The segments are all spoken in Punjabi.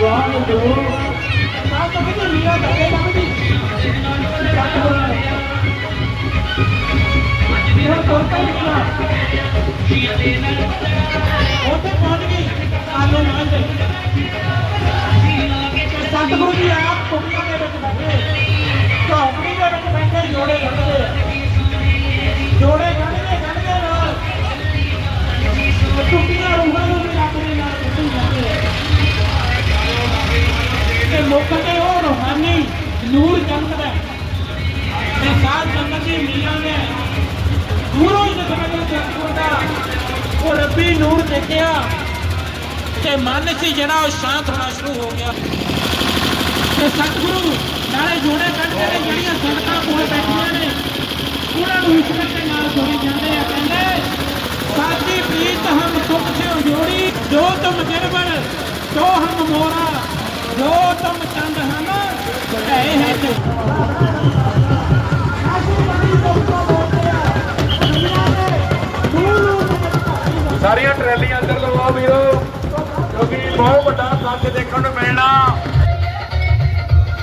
ਸਤਨਾਮ ਦੀਵਾਨ ਦੋ ਨਾ ਤਾਂ ਕਿਤੇ ਲੀਆ ਧੱਕੇ ਲੱਗਦੀ ਸਤਿਗੁਰੂ ਹੁਣ ਕੋਤਾ ਨਿਕਲਾ ਉੱਥੇ ਪਹੁੰਚ ਗਈ। ਆਲੂ ਮਾਂ ਸਤਿਗੁਰੂ ਜੀ, ਆਪ ਕੁੱਕੀਆਂ ਦੇ ਵਿੱਚ ਬੈਠੇ। ਤੇ ਤੇ ਉਹ ਰੂਹਾਨੀ ਨੂਰ ਚਮਕਦਾ ਹੈ। ਤੇ ਸਾਧ ਸੰਗਤ ਦੀ ਮੀਆਂ ਨੇ ਦੂਰੋਂ ਹੀ ਦਿਖਾਇਆ ਸਤਿਗੁਰ ਉਹ ਰੱਬੀ ਨੂਰ ਦੇਖਿਆ ਤੇ ਮਨ ਸੀ ਜਿਹੜਾ ਉਹ ਸ਼ਾਂਤ ਹੋਣਾ ਸ਼ੁਰੂ ਹੋ ਗਿਆ। ਤੇ ਸਤਿਗੁਰੂ ਨਾਲੇ ਜੋੜੇ ਕੱਢ ਕੇ ਜਿਹੜੀਆਂ ਸੜਕਾਂ ਕੋਲ ਬੈਠੀਆਂ ਨੇ, ਉਹਨਾਂ ਨੂੰ ਈਸ਼ਵਰ ਦੇ ਨਾਲ ਜੋੜੀ ਜਾਂਦੇ ਆ। ਕਹਿੰਦੇ, ਸਾਡੀ ਪ੍ਰੀਤ ਹਮ ਸੁਖ ਸਿਓ ਜੋੜੀ, ਜੋ ਤੁਮ ਗਿਰਵਰ ਜੋ ਹਮ ਮੋਰਾ। ਜੋ ਤੁਮ ਚੰਦ ਹਮ ਗਏ ਹੈ ਜੋ ਸਾਰੀਆਂ ਟਰੈਲੀਆਂ ਅੰਦਰ ਲਵਾਓ ਵੀਰੋ, ਕਿਉਂਕਿ ਬਹੁਤ ਵੱਡਾ ਕੱਦ ਦੇਖਣ ਨੂੰ ਮਿਲਣਾ।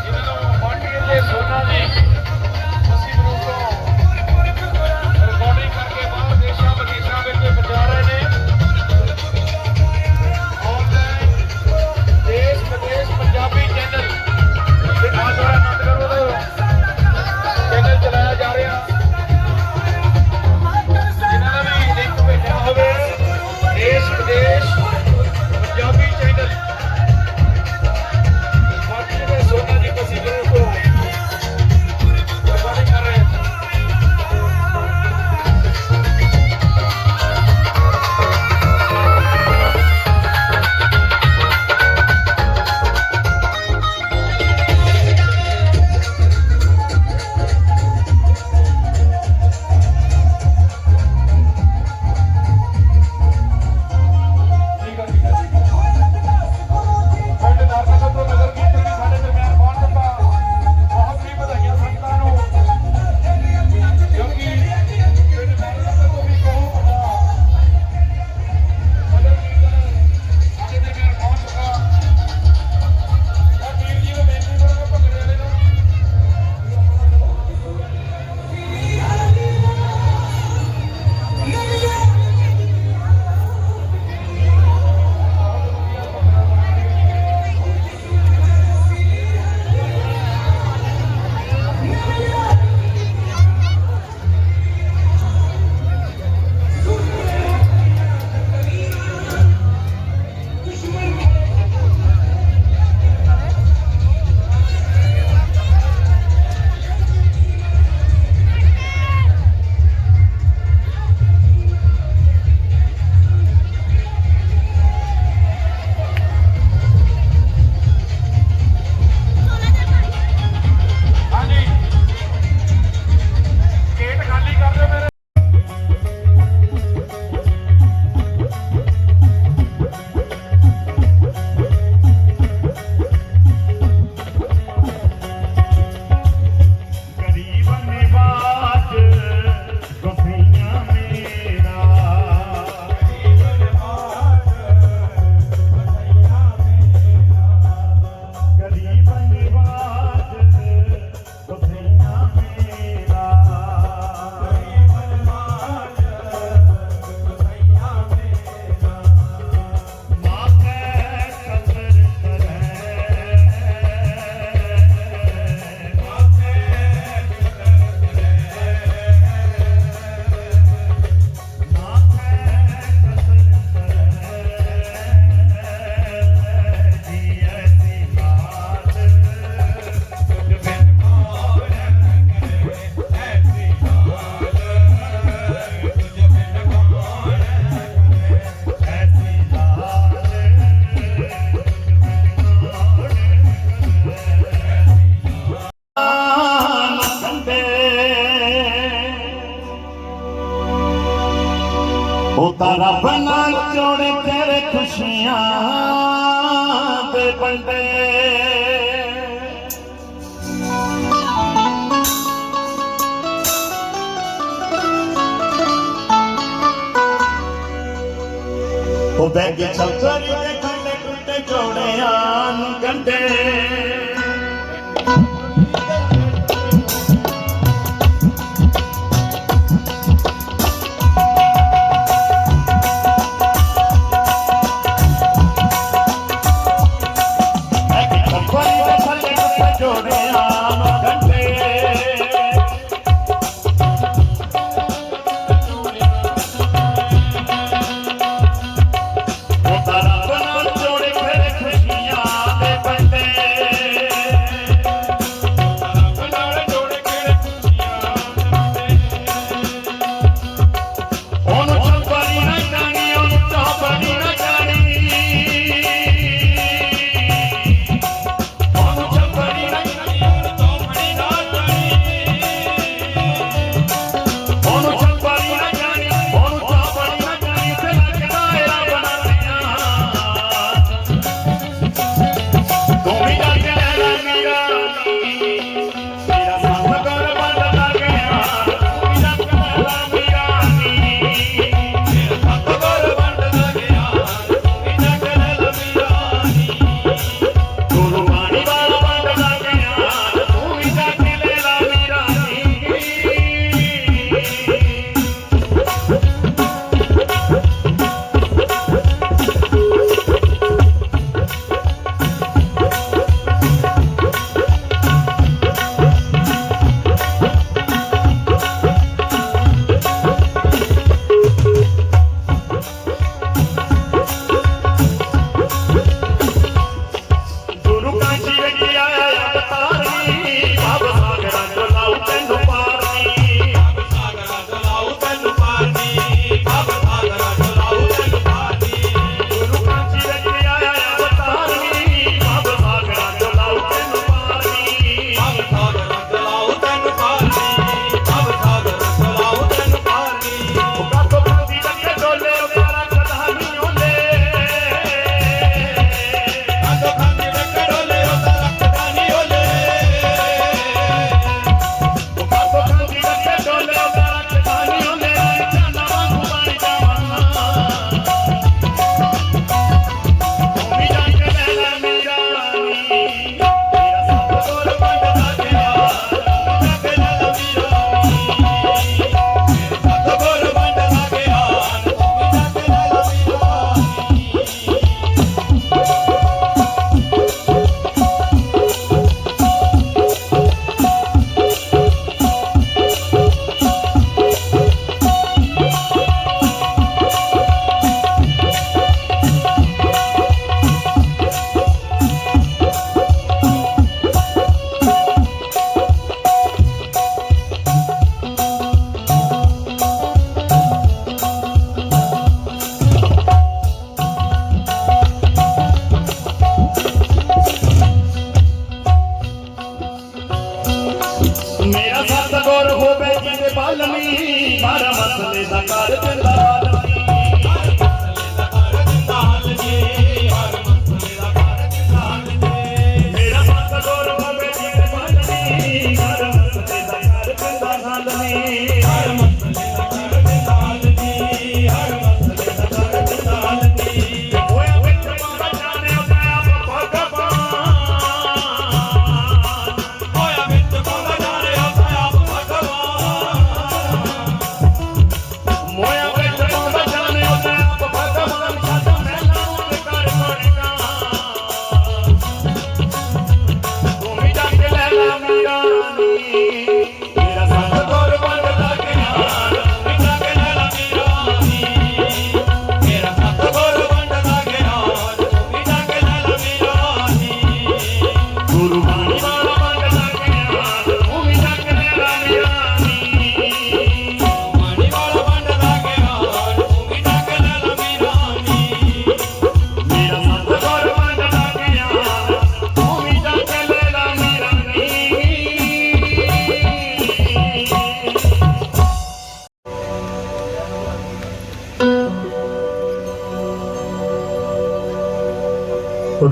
ਇਹਨਾਂ ਨੂੰ ਮਾਟੀ ਤੇ ਸੋਨਾ ਜੀ ਬੰਦੇ ਉਹ ਬੈਗ ਚੱਲ ਚੱਲ ਦੇ ਕੰਡੇ ਟੁੱਟੇ ਚੋਣਿਆਂ ਨੂੰ ਕੰਡੇ।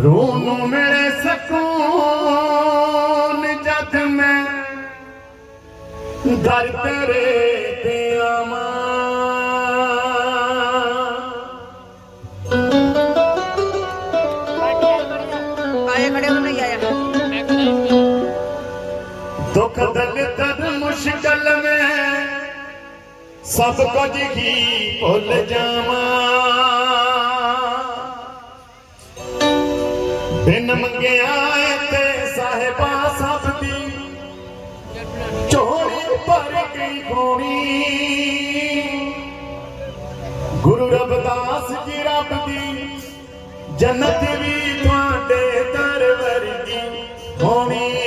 ਮੇਰੇ ਸਕੂਨ ਜਦ ਮੈਂ ਦਰ ਤੇਰੇ ਤੇ ਦੁੱਖ ਦਲ ਮੈਂ ਸਭ ਕੁਝ ਹੀ ਭੁੱਲ ਜਾਵਾਂ। ਬਿਨ ਮੰਗਿਆ ਤੇ ਸਾਹਿਬਾ ਸਭ ਦੀ। ਚੋਰੀ ਭਰ ਗਈ ਖੋਣੀ ਗੁਰੂ ਰਬਦਾਸ ਜੀ ਰੱਬ ਦੀ, ਜੰਨਤ ਵੀ ਤੁਹਾਡੇ ਦਰ ਵਰਗੀ ਹੋਣੀ।